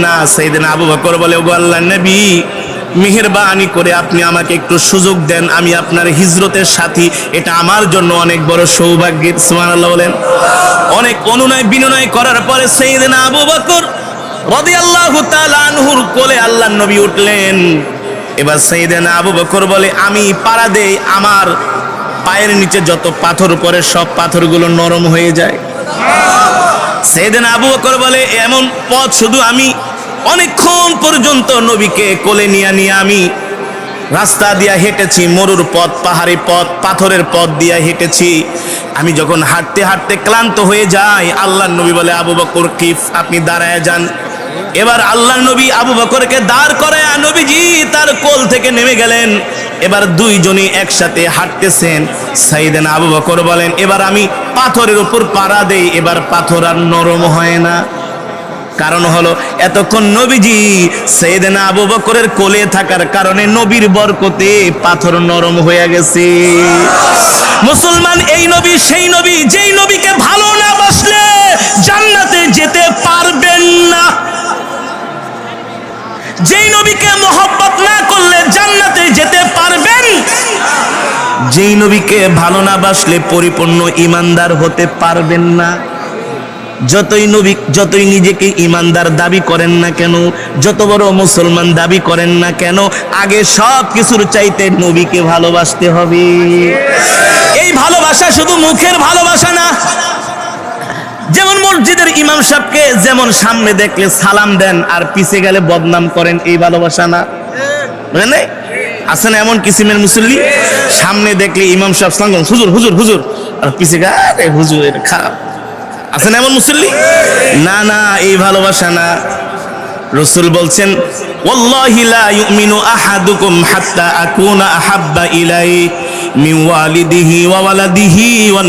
না সেইদিন আবু বকর বলে, ওগো আল্লাহ নবী, মেহেরবানি করে আপনি আমাকে একটু সুযোগ দেন, আমি আপনার হিজরতের সাথী। এটা আমার জন্য অনেক বড় সৌভাগ্যের। সুবহানাল্লাহ বলেন। অনেক অনুনয় বিনয় করার পরে আবু বকর এবার আবু বলে, আমি পাড়া আমার পায়ের নিচে যত পাথর সব নরম হয়ে যায়। আবু বলে, এমন পথ শুধু আমি অনেকক্ষণ পর্যন্ত নবীকে কোলে নিয়ে নিয়ে আমি রাস্তা দিয়া হেঁটেছি, মরুর পথ পাহাড়ি পথ, পাথরের পথ দিয়া হেঁটেছি। আমি যখন হাঁটতে হাঁটতে ক্লান্ত হয়ে যাই আল্লাহ নবী বলে, আবু বকর, কিফ, আপনি দাঁড়ায় যান। এবার আল্লাহ নবী আবু বকরকে দাঁড় করে নবীজি তার কোল থেকে নেমে গেলেন। এবার দুইজনই একসাথে হাঁটতেছেন। সাইদেন আবু বকর বলেন, এবার আমি পাথরের উপর পাড়া দেই, এবার পাথর আর নরম হয় না। কারণ হলো, এতক্ষণ নবীজি সৈয়দনা আবু বকরের কোলে থাকার কারণে নবীর বরকতে পাথর নরম হয়ে গেছে। মুসলমান এই নবী, সেই নবী, যেই নবীকে ভালো না বাসলে জান্নাতে যেতে পারবেন না। যেই নবীকে মোহব্বত না করলে জান্নাতে যেতে পারবেন যেই নবীকে ভালো না বাসলে পরিপূর্ণ ইমানদার হতে পারবেন না। যতই নবী যতই নিজেকে ইমানদার দাবি করেন না কেন যত বড় মুসলমান দাবি করেন না কেন আগে সব কিছুর চাইতে নবীকে ভালোবাসতে হবে। এই ভালোবাসা শুধু মুখের ভালোবাসা না যেমন মসজিদের ইমাম সাহেবকে যেমন সামনে দেখলে সালাম দেন আর পিছে গেলে বদনাম করেন এই ভালোবাসা না। বুঝলেন নাই? আছে না এমন কিসিমের মুসল্লি? সামনে দেখলে ইমাম সাহেব করেন, হুজুর হুজুর হুজুর। আর পিছে গা হুজুর খারাপ আছেন এমন মুসল্লি? না না, এই ভালোবাসা না। রসুল বলছেন, ওয়াল্লাহি লা ইউমিনু আহাদুকুম হাত্তা আকুনা আহাব্বা ইলাই মিন ওয়ালিদিহি ওয়া ওয়ালাদিহি ওয়ান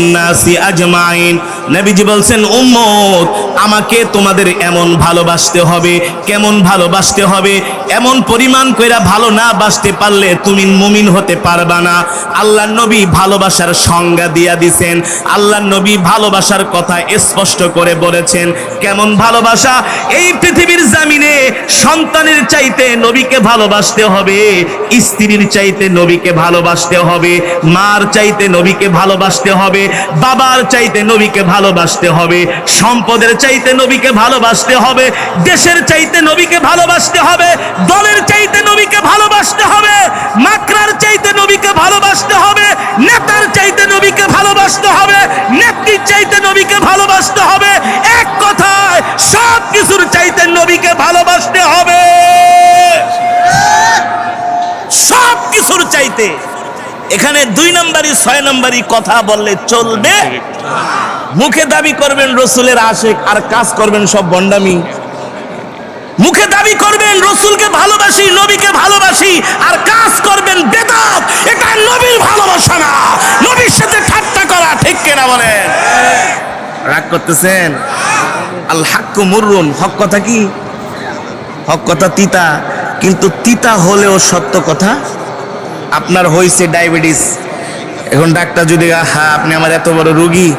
আজমাইন। নবীজি বলছেন, উম্মত, আমাকে তোমাদের এমন ভালোবাসতে হবে, কেমন ভালোবাসতে হবে? এমন পরিমাণ কইরা ভালো না বাসতে পারলে তুমি মুমিন হতে পারবা না। আল্লাহ নবী ভালোবাসার সংজ্ঞা দিয়া দিছেন। আল্লাহ নবী ভালোবাসার কথা স্পষ্ট করে বলেছেন, কেমন ভালোবাসা? এই পৃথিবীর জামিনে সন্তানের চাইতে নবীকে ভালোবাসতে হবে, স্ত্রীর চাইতে নবীকে ভালোবাসতে হবে, মার চাইতে নবীকে ভালোবাসতে হবে, বাবার চাইতে নবীকে ভালোবাসতে হবে। সম্পদের চাইতে নবীকে ভালোবাসতে হবে। দেশের চাইতে নবীকে ভালোবাসতে হবে। দলের চাইতে নবীকে ভালোবাসতে হবে। মাকড়ার চাইতে নবীকে ভালোবাসতে হবে। নেতার চাইতে নবীকে ভালোবাসতে হবে। নেত্রীর চাইতে নবীকে ভালোবাসতে হবে। এক কথায় সব কিছুর চাইতে নবীকে ভালোবাসতে হবে। সব কিছুর চাইতে। এখানে দুই নাম্বারই, ছয় নাম্বারই কথা বললে চলবে। মুখে দাবি করবেন রসুলের আশেক, আর কাজ করবেন সব বন্ডামি। মুখে দাবি করবেন রসুলকে ভালোবাসি, নবীকে ভালোবাসি, আর কাজ করবেন বেদাত। এটা নবীর ভালোবাসা না। নবীর সাথে ঠাট্টা করা, ঠিক কেনা বলেন? রাগ করতেছেন? আল হাক্কু মুররুন হক কথা কি? হক কথা তিতা। কিন্তু তিতা হলেও সত্য কথা, আপনার হয়েছে ডায়াবেটিস। এখন ডাক্তার যদি, আহা, আপনি আমার এত বড় রোগী।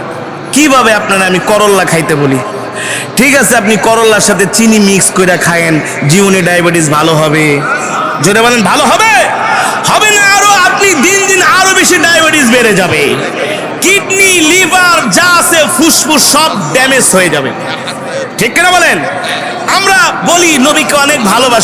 কীভাবে আপনার আমি করল্লা খাইতে বলি? ঠিক আছে, আপনি করল্লার সাথে চিনি মিক্স করে খায়েন, জীবনে ডায়াবেটিস ভালো হবে। যদি বলেন, ভালো হবে? হবে না আরও, আপনি দিন দিন আরও বেশি ডায়াবেটিস বেড়ে যাবে। কিডনি লিভার যা আছে, ফুসফুস সব ড্যামেজ হয়ে যাবে। ঠিক কিনা বলেন? আমরা বলি, নবীকে অনেক ভালোবাসি।